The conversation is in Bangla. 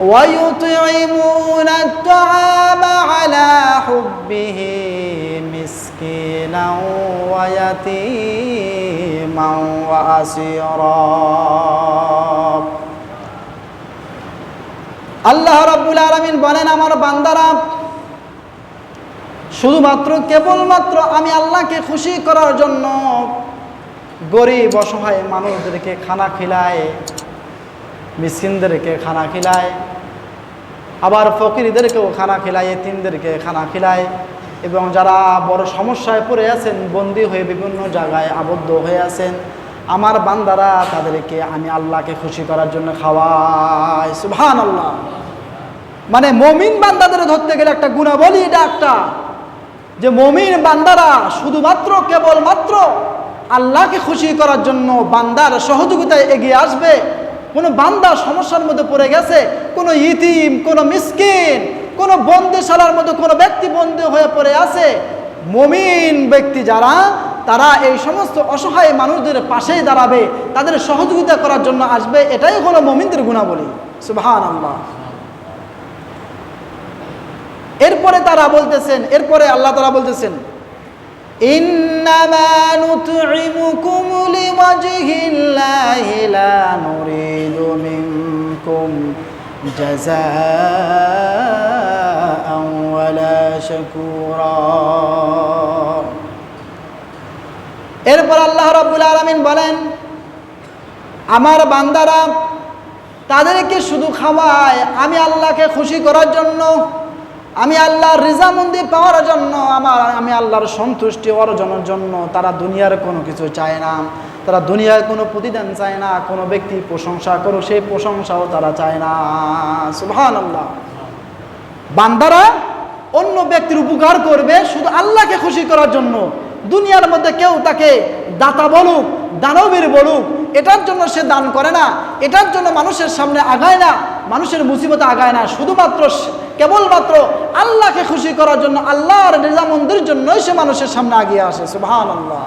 ويطعمون الطعام على حبه مسكينا ويتيما وأسيرا আল্লাহ রাব্বুল আলামিন বলেন আমার বান্দারা শুধুমাত্র কেবলমাত্র আমি আল্লাহকে খুশি করার জন্য গরিব অসহায় মানুষদেরকে খানা খিলায় মিসকিনদেরকে খানা খিলায়, আবার ফকিরদেরকেও খানা খিলায়, এতিমদেরকে খানা খিলায় এবং যারা বড় সমস্যায় পড়ে আছেন, বন্দী হয়ে বিভিন্ন জায়গায় আবদ্ধ হয়ে আছেন, আমার বান্দারা তাদেরকে আমি আল্লাহকে খুশি করার জন্য খাওয়াই। সুবহান আল্লাহ মানে মমিন বান্দাদের ধরতে গেলে একটা গুণাবলী এটা একটা যে মমিন বান্দারা শুধুমাত্র, কেবলমাত্র আল্লাহকে খুশি করার জন্য বান্দার সহযোগিতায় এগিয়ে আসবে কোনো বান্দা সমস্যার মধ্যে পড়ে গেছে, কোনো ইতিম, কোনো মিসকিন, কোনো বন্দিশালার মধ্যে কোনো ব্যক্তি বন্দী হয়ে পড়ে আছে, মমিন ব্যক্তি যারা, তারা এই সমস্ত অসহায় মানুষদের পাশেই দাঁড়াবে, তাদের সহযোগিতা করার জন্য আসবে, এটাই হলো মমিনদের গুণাবলী। সুবহান আল্লাহ এরপরে তারা বলতেছেন, এরপরে আল্লাহ তারা বলতেছেন, ইন্নামা নুতইমুকুম লিওয়াজহিল্লাহি। জাযাআন ওয়ালা শাকুরা এরপর আল্লাহ রাব্বুল আলামিন বলেন, আমার বান্দারা তাদেরকে শুধু খাওয়ায় আমি আল্লাহকে খুশি করার জন্য, আমি আল্লাহর রিজামন্দি পাওয়ার জন্য, আমার, আমি আল্লাহর সন্তুষ্টি অর্জনের জন্য তারা দুনিয়ার কোনো কিছু চায় না। তারা দুনিয়ার কোনো প্রতিদান চায় না, কোনো ব্যক্তি প্রশংসা করুক সেই প্রশংসাও তারা চায় না। সুবহান আল্লাহ বান্দারা অন্য ব্যক্তির উপকার করবে শুধু আল্লাহকে খুশি করার জন্য। দুনিয়ার মধ্যে কেউ তাকে দাতা বলুক, দানবীর বলুক, এটার জন্য সে দান করে না, এটার জন্য মানুষের সামনে আগায় না, মানুষের মুসিবতে আগায় না। শুধুমাত্র কেবলমাত্র আল্লাহকে খুশি করার জন্য, আল্লাহর নিজামন্দির জন্যই সে মানুষের সামনে আগিয়ে আসে। সুবহান আল্লাহ